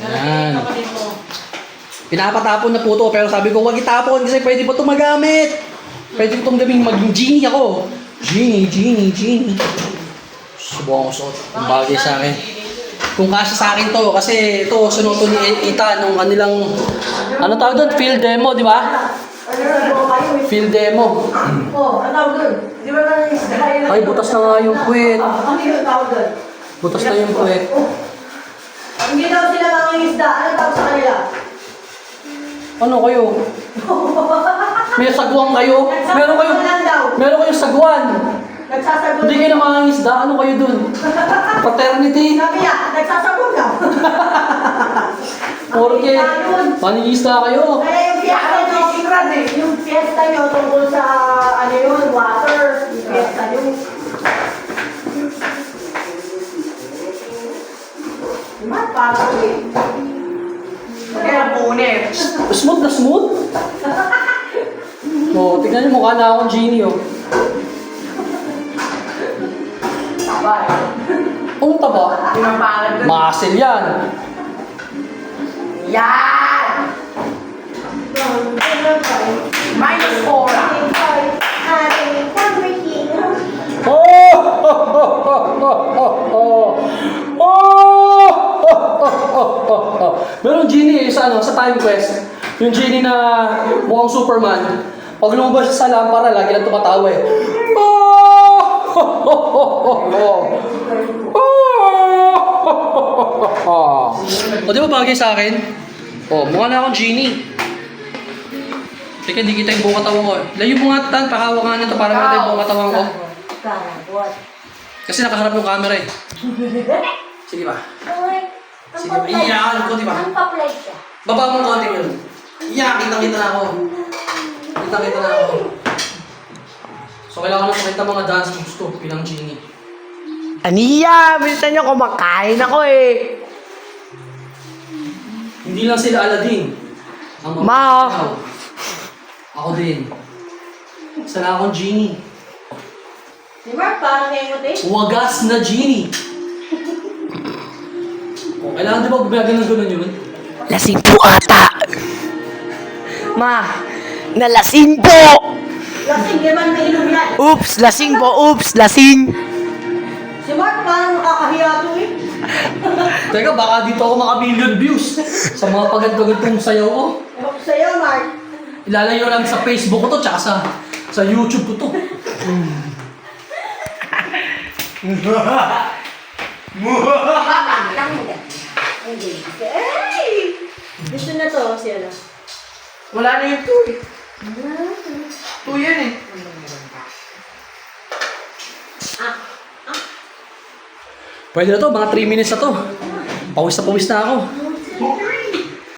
Yan. Pinapatapon na po to, pero sabi ko, wag itapon kasi pwede pa ito magamit. Pwede ko itong gawing maging genie ako. Genie, genie, genie. Subukan ko suot. Ang bagay sa akin. Kung kasya sa akin to, kasi ito, sunuto ni Ita nung kanilang, ano tawag doon? Field demo, di ba? Field demo. Oh, ano tawag doon? Di ba na? Ay, butas na nga yung puwet. Butas na yung puwet. Hindi daw mga isda. Ano tawag sa kanila? Ano kayo? May sagwang kayo? Meron kayo? Meron kayong sagwan. Nagsasaguan. Hindi kayo nangangisda. Ano kayo dun? Paternity? Sabi niya, nagsasaguan daw. Porque, maningista kayo. Kaya yung fiesta nyo, yung fiesta nyo tungkol sa ano yun, water, yung fiesta nyo. Diba? Parang eh. Punit. Smooth na smooth. Oh, tignan niyo mukha na akong genie, oh. Sabay. Ang taba. Parang doon? Muscle yan. Yan! Genie sa ano, sa Time Quest. Yung genie na mukhang Superman. Pag lumabas siya sa lampara, lagi lang tumatawa eh. Oh! Oh! Oh! Oh! Oh! Oh! O, di ba bagay sa akin? Oh, mukha na akong genie. Teka, di kita yung buong katawan ko. Layo mo nga tan, pakawak nga nito para makita yung buong katawan ko. Kasi nakaharap yung camera eh. Sige ba? Sige ba? Iyakan ko, di ba? Ang pa-play siya. Baba mo konti yun. Iya, kita-kita na ako. Kita-kita na ako. So, kailangan na makita mga dance moves ko bilang genie. Aniya, minsan nyo kumakain ako eh. Hindi lang sila Aladdin. Ang mga Ma. tao. Ako din. Sana akong genie. Si Mark, parang nengot eh. Wagas na genie. Oh, kailangan di ba gumagano'n yun? Lasing po ata. Ma, nalasing po! Lasing, di man nainom yan. Oops, lasing po, oops, lasing. Si Mark, parang nakakahiya to eh. Teka, baka dito ako maka-million views sa mga pagandagandong sayaw ko. Ewan ko sa'yo, Mark. Ilalayo lang sa Facebook ko to, tsaka sa, sa YouTube ko to. Hey! Gusto na to, si ano? Wala na yung two eh. Two yan eh. Pwede na to, mga 3 minutes na to. Pawis na pawis na ako.